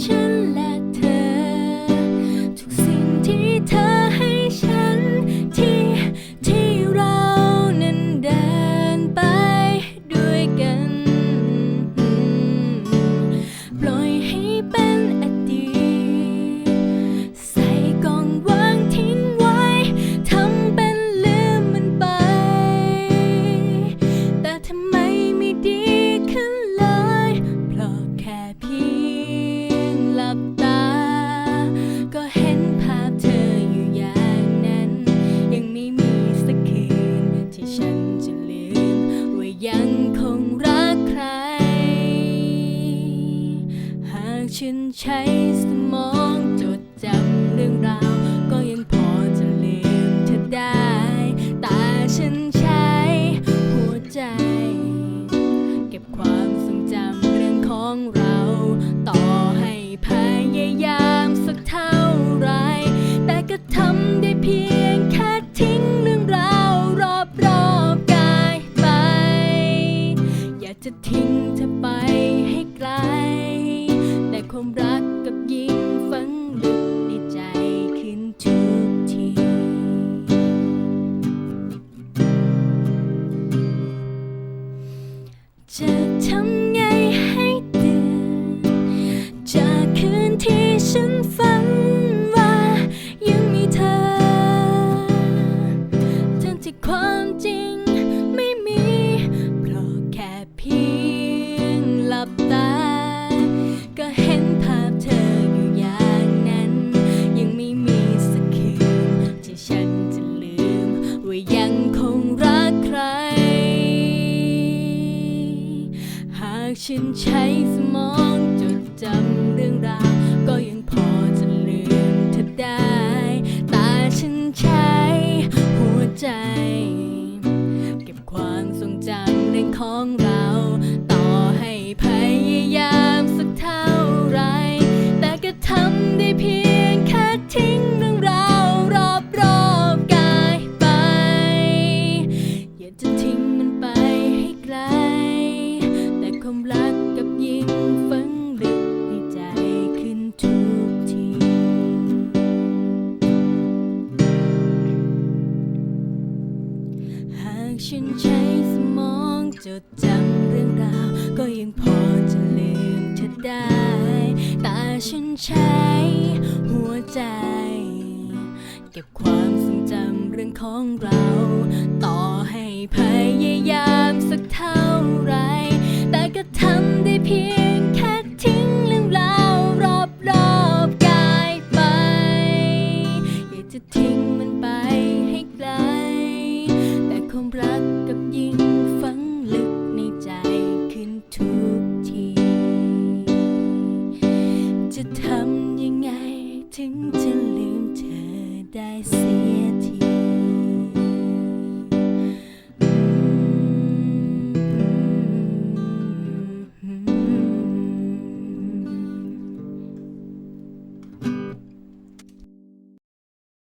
attention. ฉันใช้สมองจดจำเรื่องราว ก็ยังพอจะลืมเธอได้ แต่ฉันใช้หัวใจ เก็บความทรงจำเรื่องของเรา ต่อให้พยายามสักเท่าไร แต่ก็ทำได้เพียงแค่ทิ้งเรื่องราวรอบรอบกายไป อยากจะทิ้งเธอไปให้ไกล ความรักกับยิงฝังลึกในใจขึ้นทุกที จะทำไงให้ตื่นจากคืนที่ฉันฝันว่ายังมีเธอทั้งที่ความ ว่ายังคงรักใคร หากฉันใช้สมองจดจำเรื่องราวก็ยังพอ ความรักกับยิงฝังลึกในใจขึ้นทุกที หากฉันใช้สมองจดจำเรื่องราว ก็ยังพอจะลืมเธอได้ แต่ฉันใช้หัวใจ เก็บความทรงจำเรื่องของเรา ต่อให้ รักกับยิ่งฝังลึกในใจขึ้นทุกที จะทำยังไงถึงจะลืมเธอได้